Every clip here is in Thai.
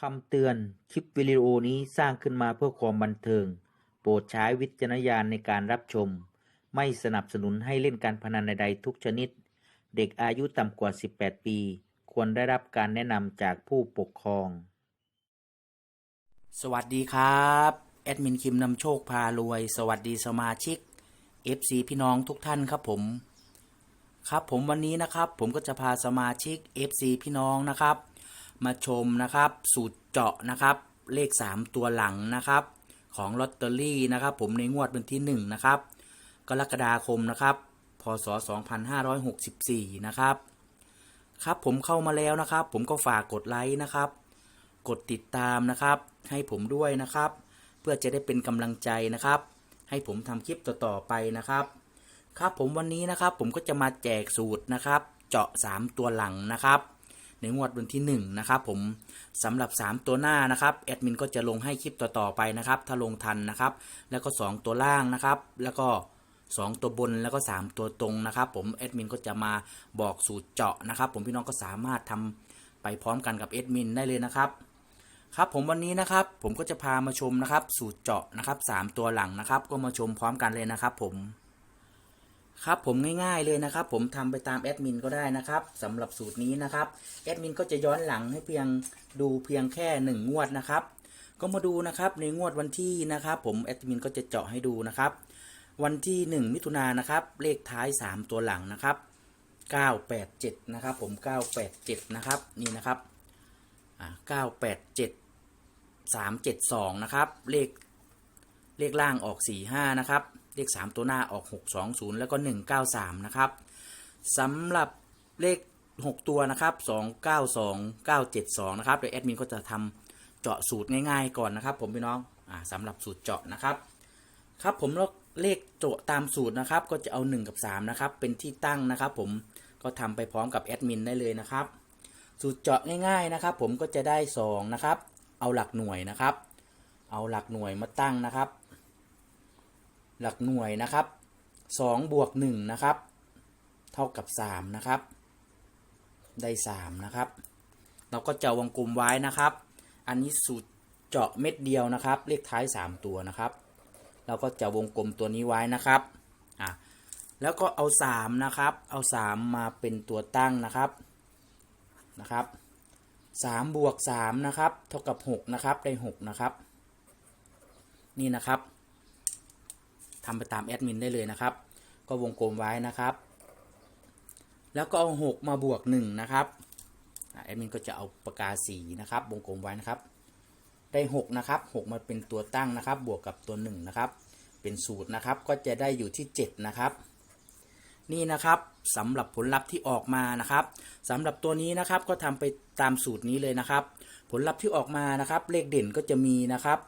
คำเตือน คลิปวิดีโอนี้สร้างขึ้นมาเพื่อความบันเทิง โปรดใช้วิจารณญาณในการรับชม ไม่สนับสนุนให้เล่นการพนันใดๆทุกชนิด เด็กอายุต่ำกว่า 18 ปี ควรได้รับการแนะนำจากผู้ปกครอง สวัสดีครับ แอดมินคิมนำโชคพารวย สวัสดีสมาชิก FC พี่น้องทุกท่านครับผม ครับผมวันนี้นะครับ ผมก็จะพาสมาชิก FC พี่น้องนะครับ มาชมนะครับ สูตรเจาะนะครับ เลข 3 ตัวหลังนะครับ ของลอตเตอรี่นะครับ ผมในงวดวันที่ 1 นะครับ กรกฎาคมนะครับ พศ 2564 นะครับ ครับผมเข้ามาแล้วนะครับ ผมก็ฝากกดไลค์นะครับ กดติดตามนะครับ ให้ผมด้วยนะครับ เพื่อจะได้เป็นกำลังใจนะครับ ให้ผมทำคลิปต่อๆไปนะครับ ครับผมวันนี้นะครับ ผมก็จะมาแจกสูตรนะครับ เจาะ 3 ตัวหลังนะครับ ในงวดวันที่1นะครับผมสำหรับ 3 ตัวหน้านะครับแอดมินก็จะลงให้คลิปต่อๆไปนะครับถ้าลงทันนะครับแล้วก็ 2 ตัวล่างนะครับ แล้วก็ 2 ตัวบนแล้วก็ 3 ตัวตรงนะครับ ผมแอดมินก็จะมาบอกสูตรเจาะนะครับ ผมพี่น้องก็สามารถทำไปพร้อมกันกับแอดมินได้เลยนะครับครับผมวันนี้นะครับผมก็จะพามาชมนะครับ สูตรเจาะนะครับสามตัวหลังนะครับ ก็มาชมพร้อมกันเลยนะครับ ผม ครับผมง่ายๆเลยนะครับ ผมทำไปตามแอดมินก็ได้นะครับสำหรับสูตรนี้นะครับแอดมินก็จะย้อนหลังให้เพียงดูเพียงแค่หนึ่งงวดนะครับ ก็มาดูนะครับในงวดวันที่นะครับ ผมแอดมินก็จะเจาะให้ดูนะครับ วันที่ 1 มิถุนายนนะครับเลขท้าย 3 ตัวหลังนะครับ 987 นะครับ ผม 987 นะครับนี่นะครับอ่า987 372 นะครับ เลขเลขล่างออก 45 นะครับ เลข 3 ตัวหน้าออก 620 แล้วก็ 193 นะครับสำหรับเลข 6 ตัวนะครับ 292 972 นะครับเดี๋ยวแอดมินก็จะทำเจาะสูตรง่ายๆก่อนนะครับ ผมพี่น้องอสำหรับสูตรเจาะนะครับ ครับผมแล้วเลขโจทย์ตามสูตรนะครับ ก็จะเอา 1 กับ 3 นะครับ เป็นที่ตั้งนะครับ ผมก็ทำไปพร้อมกับแอดมินได้เลยนะครับ สูตรเจาะง่ายๆนะครับ ผมก็จะได้ 2 นะครับ เอาหลักหน่วยนะครับ เอาหลักหน่วยมาตั้งนะครับ หลักหน่วยนะครับ2บวก1นะครับ เท่ากับ3นะครับ ได้3นะครับ เราก็จะวงกลมไว้นะครับ อันนี้สูตรเจาะเม็ดเดียวนะครับ เลขท้าย 3 ตัวนะครับ เราก็จะวงกลมตัวนี้ไว้นะครับอะแล้วก็เอา3นะครับ เอา 3 มาเป็นตัวตั้งนะครับนะครับ3บวก3นะครับ เท่ากับ6นะครับ ได้6นะครับ นี่นะครับ ทำไปตามแอดมินได้เลยนะครับ ก็วงกลมไว้นะครับ แล้วก็เอา6มาบวก1นะครับแอดมินก็จะเอาปากกาสีนะครับวงกลมไว้นะครับ ได้6นะครับ6มาเป็นตัวตั้งนะครับ บวกกับตัว1นะครับ เป็นสูตรนะครับก็จะได้อยู่ที่7นะครับนี่นะครับสำหรับผลลัพธ์ที่ออกมานะครับสำหรับตัวนี้นะครับก็ทำไปตามสูตรนี้เลยนะครับ ผลลัพธ์ที่ออกมานะครับ เลขเด่นก็จะมีนะครับ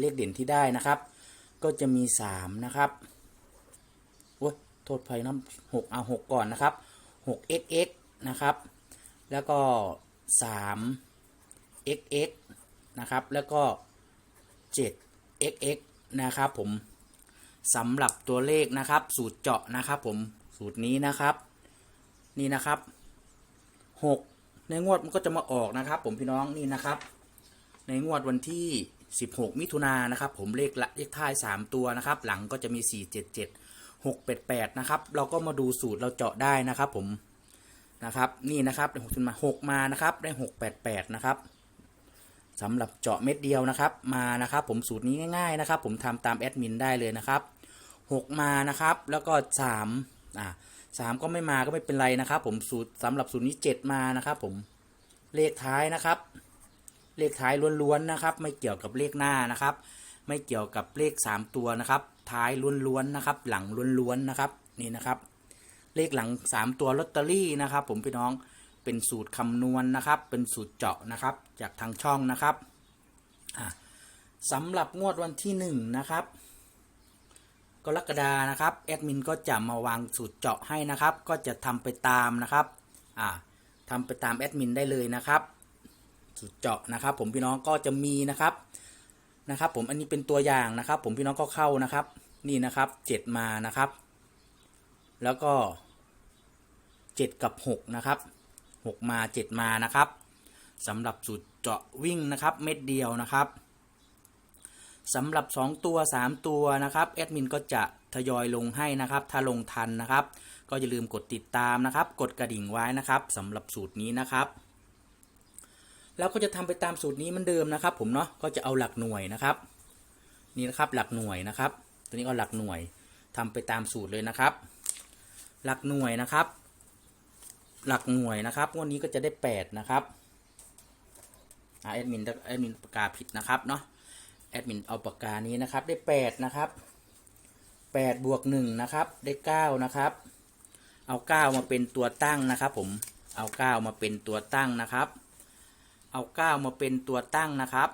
เลขเด่นที่ได้นะครับ ก็จะมี3นะครับโอ้ยโทษภัยน้ำหกเอาหกก่อนนะครับ 6xx นะครับ แล้วก็ 3xx นะครับ แล้วก็ 7xx นะครับผมสำหรับตัวเลขนะครับ สูตรเจาะนะครับผมสูตรนี้นะครับ นี่นะครับ6ในงวดมันก็จะมาออกนะครับ ผมพี่น้องนี่นะครับ ในงวดวันที่ 16 มิถุนายนนะครับผมเลขละเลขท้าย 3 ตัวนะครับ หลังก็จะมี 477 688นะครับ เราก็มาดูสูตรเราเจาะได้นะครับ ผมนะครับ นี่นะครับได้6ขึ้นมา6มานะครับได้688นะครับสำหรับเจาะเม็ดเดียวนะครับ มานะครับ ผมสูตรนี้ง่าย ๆนะครับ ผมทำตามแอดมินได้เลยนะครับ6มานะครับ แล้วก็3อ่า3ก็ไม่มาก็ไม่เป็นไรนะครับ ผมสูตรสำหรับสูตรนี้7มานะครับ ผมเลขท้ายนะครับ เลขท้ายล้วนๆนะครับ ไม่เกี่ยวกับเลขหน้านะครับ ไม่เกี่ยวกับเลข 3 ตัวนะครับ ท้ายล้วนๆนะครับ หลังล้วนๆนะครับนี่นะครับ เลขหลัง 3 ตัวลอตเตอรี่นะครับ ผมพี่น้องเป็นสูตรคำนวณนะครับ เป็นสูตรเจาะนะครับ จากทางช่องนะครับสำหรับงวดวันที่ 1 นะครับกรกฎานะครับ แอดมินก็จะมาวางสูตรเจาะให้นะครับ ก็จะทำไปตามนะครับ อ่าทำไปตามแอดมินได้เลยนะครับ สูตรเจาะนะครับ ผมพี่น้องก็จะมีนะครับนะครับ ผมอันนี้เป็นตัวอย่างนะครับ ผมพี่น้องก็เข้านะครับ นี่นะครับเจ็ดมานะครับ แล้วก็เจ็ดกับหกนะครับหกมาเจ็ดมานะครับสำหรับสูตรเจาะวิ่งนะครับ เม็ดเดียวนะครับสำหรับ 2 ตัว 3 ตัวนะครับแอดมินก็จะทยอยลงให้นะครับ ถ้าลงทันนะครับ ก็อย่าลืมกดติดตามนะครับ กดกระดิ่งไว้นะครับสำหรับสูตรนี้นะครับ เราก็จะทำไปตามสูตรนี้มือนเดิมนะครับ ผมเนาะก็จะเอาหลักหน่วยนะครับ นี่นะครับหลักหน่วยนะครับ ตัวนี้ก็หลักหน่วยทำไปตามสูตรเลยนะครับ หลักหน่วยนะครับ หลักหน่วยนะครับวันนี้ก็จะได้แปดนะครับแอดมินแอดมินปากกาผิดนะครับเนาะแอดมินเอาปากกานี้นะครับ ได้แปดนะครับแปดบวกหนึ่งนะครับได้เก้านะครับ เอาเก้ามาเป็นตัวตั้งนะครับ ผมเอาเก้ามาเป็นตัวตั้งนะครับ เอาเก้ามาเป็นตัวตั้งนะครับ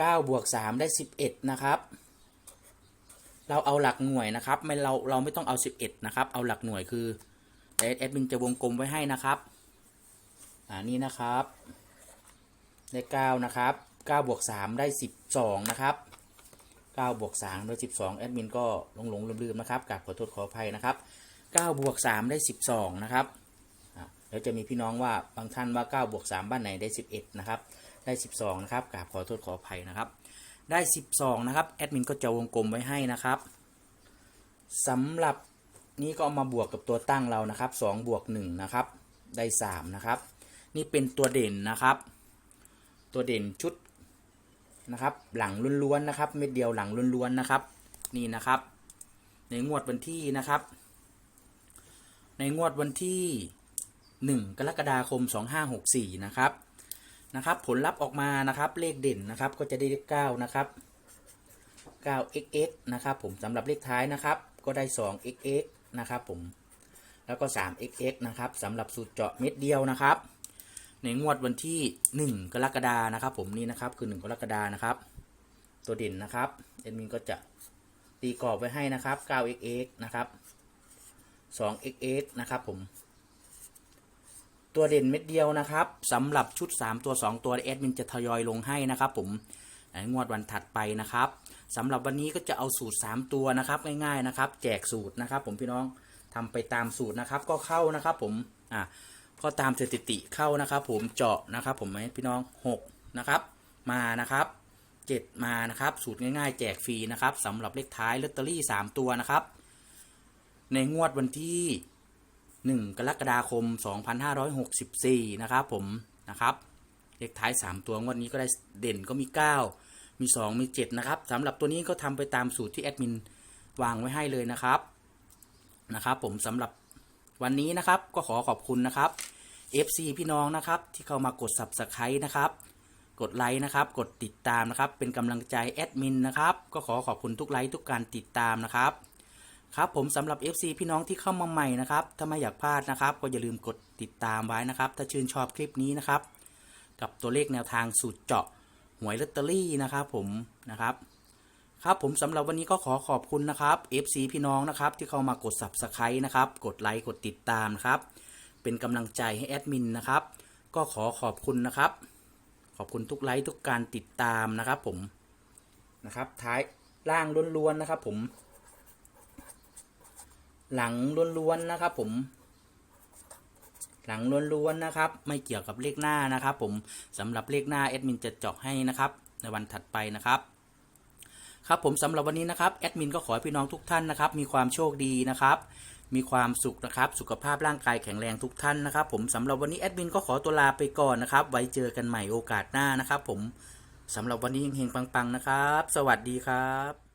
9บวก3ได้ 11 นะครับ เราเอาหลักหน่วยนะครับ ไม่เราเราไม่ต้องเอา 11 นะครับ เอาหลักหน่วยคือแต่แอดมินจะวงกลมไว้ให้นะครับ อ่านี่นะครับ ได้9นะครับ9บวก3ได้ 12 นะครับ9บวก3ได้12 แอดมินก็หลงหลงลืมๆนะครับกราบขอโทษขออภัยนะครับ9บวก3ได้ 12 นะครับ อะเดี๋ยวจะมีพี่น้องว่าบางท่านว่า9บวก3บ้านไหนได้ 11 นะครับ ได้ 12 นะครับกราบขอโทษขออภัยนะครับ ได้ 12 นะครับ แอดมินก็จะวงกลมไว้ให้นะครับสำหรับนี้ก็เอามาบวกกับตัวตั้งเรานะครับ 2 บวก1นะครับ ได้ 3 นะครับ นี่เป็นตัวเด่นนะครับ ตัวเด่นชุดนะครับ หลังล้วนๆนะครับ เม็ดเดียวหลังล้วนๆนะครับ นี่นะครับ ในงวดวันที่นะครับ ในงวดวันที่ 1 กรกฎาคม 2564 นะครับนะครับ ผลลัพธ์ออกมานะครับเลขเด่นนะครับก็จะได้เลข9นะครับ 9xx นะครับผมสำหรับเลขท้ายนะครับ ก็ได้ 2xx นะครับผมแล้วก็ 3xx นะครับสำหรับสูตรเจาะเม็ดเดียวนะครับ ในงวดวันที่ 1 กรกฎานะครับ ผมนี่นะครับคือ 1 กรกฎานะครับ ตัวเด่นนะครับเอ็ดมินก็จะตีกรอบไว้ให้นะครับ 9xx นะครับ 2xx นะครับผม ตัวเด่นเม็ดเดียวนะครับสำหรับชุด 3 ตัว 2 ตัวแอดมินจะทยอยลงให้นะครับผมในงวดวันถัดไปนะครับสำหรับวันนี้ก็จะเอาสูตร 3 ตัวนะครับง่ายๆนะครับ แจกสูตรนะครับผมพี่น้องทำไปตามสูตรนะครับก็เข้านะครับผมอะก็ตามสถิติเข้านะครับผมเจาะนะครับผมให้พี่น้อง6นะครับมานะครับ 7 มานะครับสูตรง่าย ๆ แจกฟรีนะครับสำหรับเลขท้ายลอตเตอรี่ 3 ตัวนะครับ ในงวดวันที่ 1 กรกฎาคม 2564 นะครับผมนะครับเลขท้าย 3 ตัวงวดนี้ก็ได้เด่นก็มี 9 มี 2 มี 7 นะครับสำหรับตัวนี้ก็ทำไปตามสูตรที่แอดมินวางไว้ให้เลยนะครับนะครับ ผมสำหรับวันนี้นะครับก็ขอขอบคุณนะครับ FC พี่น้องนะครับที่เข้ามากด Subscribe นะครับกดไลค์นะครับ กดติดตามนะครับ เป็นกำลังใจแอดมินนะครับ ก็ขอขอบคุณทุกไลค์ทุกการติดตามนะครับ ครับผมสำหรับ FC พี่น้องที่เข้ามาใหม่นะครับ ถ้าไม่อยากพลาดนะครับ ก็อย่าลืมกดติดตามไว้นะครับ ถ้าชื่นชอบคลิปนี้นะครับ กับตัวเลขแนวทางสูตรเจาะหวยลอตเตอรี่นะครับผมนะครับ ครับผมสำหรับวันนี้ก็ขอขอบคุณนะครับ FC พี่น้องนะครับที่เข้ามากด Subscribe นะครับ กดไลค์กดติดตามนะครับ เป็นกำลังใจให้แอดมินนะครับ ก็ขอขอบคุณนะครับ ขอบคุณทุกไลค์ทุกการติดตามนะครับ ผมนะครับ ท้ายล่างล้วนๆนะครับ ผม หลังล้วนๆนะครับ ผม หลังล้วนๆนะครับ ไม่เกี่ยวกับเลขหน้านะครับ ผมสำหรับเลขหน้าแอดมินจะเจาะให้นะครับ ในวันถัดไปนะครับครับผมสำหรับวันนี้นะครับแอดมินก็ขอให้พี่น้องทุกท่านนะครับ มีความโชคดีนะครับ มีความสุขนะครับ สุขภาพร่างกายแข็งแรงทุกท่านนะครับ ผมสำหรับวันนี้แอดมินก็ขอตัวลาไปก่อนนะครับ ไว้เจอกันใหม่โอกาสหน้านะครับ ผมสำหรับวันนี้เฮงๆปังๆนะครับ สวัสดีครับ